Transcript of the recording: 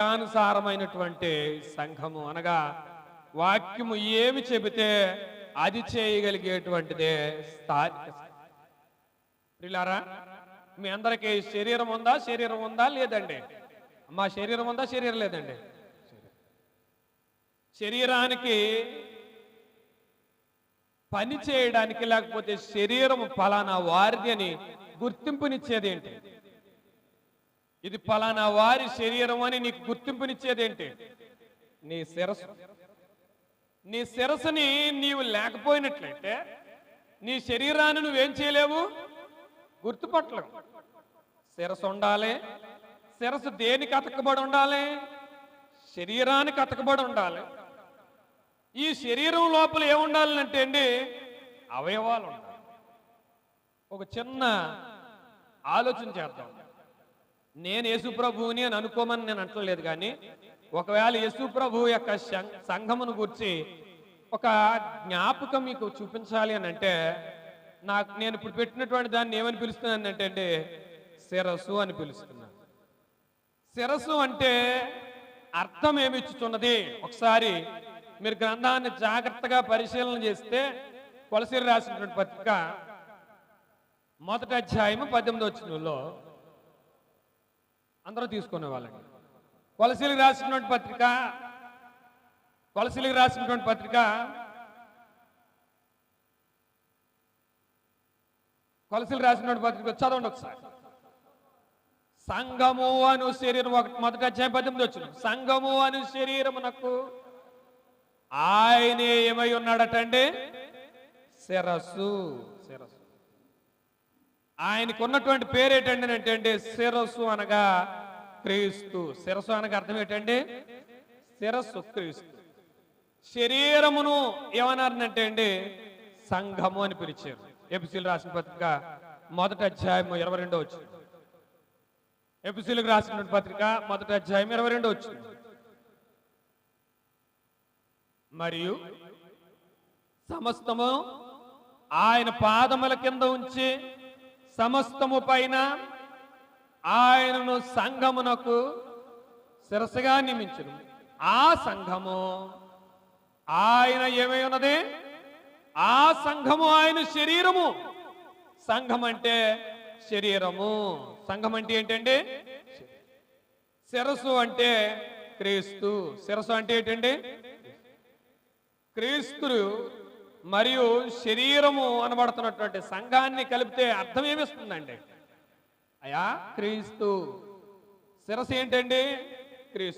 అనుసారమైనటువంటి సంఘము అనగా వాక్యము ఏమి చెబితే అది చేయగలిగేటువంటిదే స్థానిక మీ అందరికీ శరీరం ఉందా? శరీరం ఉందా? లేదండి. మా శరీరం ఉందా? శరీరం లేదండి. శరీరానికి పని చేయడానికి లేకపోతే శరీరం ఫలానా వారిది అని గుర్తింపునిచ్చేది ఏంటి ఇది ఫలానా వారి శరీరం అని నీకు గుర్తింపునిచ్చేదేంటి? నీ శిరస్సు. నీ శిరస్సుని నీవు లేకపోయినట్లయితే నీ శరీరాన్ని నువ్వేం చేయలేవు? గుర్తుపట్టలేవు. శిరస్సు ఉండాలి. శిరస్సు దేనికి అతకబడి ఉండాలి? శరీరానికి అతకబడి ఉండాలి. ఈ శరీరం లోపల ఏముండాలంటే అండి అవయవాలు ఉండాలి. ఒక చిన్న ఆలోచన చేద్దాం. నేను యేసుప్రభువుని అని అనుకోమని నేను అంటలేదు కానీ ఒకవేళ యేసుప్రభు యొక్క సం- సంఘమును గురించి ఒక జ్ఞాపకం మీకు చూపించాలి అని అంటే నాకు నేను ఇప్పుడు పెట్టినటువంటి దాన్ని ఏమని పిలుస్తున్నాను అంటే అండి శిరస్సు అని పిలుస్తున్నాను శిరస్సు అంటే అర్థం ఏమిచ్చుతున్నది ఒకసారి మీరు గ్రంథాన్ని జాగ్రత్తగా పరిశీలన చేస్తే కొలసీలు రాసినటువంటి పత్రిక మొదటి అధ్యాయము పద్దెనిమిది వచ్చినలో అందరూ తీసుకునే వాళ్ళండి. కొలసీలకు రాసినటువంటి పత్రిక కొలసీలకు రాసినటువంటి పత్రిక కొలసలు రాసినటువంటి పత్రిక చదవండి ఒకసారి. సంగము అను శరీరం ఒకటి మొదట అధ్యాయం పద్దెనిమిది వచ్చిన సంఘము అను శరీరమునకు ఆయనే ఏమై ఉన్నాడటండి? శిరస్సు. శిరస్సు. ఆయనకు ఉన్నటువంటి పేరు ఏంటండి అంటే అండి శిరస్సు అనగా క్రీస్తు. శిరస్సు అనగా అర్థం ఏంటండి? శిరస్సు క్రీస్తు. శరీరమును ఏమన్నారంటే అండి? సంఘము అని పిలిచారు. ఎపిసిల్ రాసిన పత్రిక మొదటి అధ్యాయం ఇరవై రెండో వచ్చింది. ఎపిసిల్కి రాసిన పత్రిక మొదటి అధ్యాయం ఇరవై రెండో వచ్చింది. మరియు సమస్తము ఆయన పాదముల కింద ఉంచి సమస్తము పైన ఆయనను సంఘమునకు శిరసగా నియమించను. ఆ సంఘము ఆయన ఏమై ఉన్నది? ఆ సంఘము ఆయన శరీరము. సంఘం అంటే శరీరము. సంఘం అంటే ఏంటండి? శిరస్సు అంటే క్రీస్తు. శిరస్సు అంటే ఏంటండి? క్రీస్తు మరియు శరీరము అనబడుతున్నటువంటి సంఘాన్ని కలిపితే అర్థం ఏమిస్తుందండి? అయా క్రీస్తు. శిరస్సు ఏంటండి? క్రీస్తు.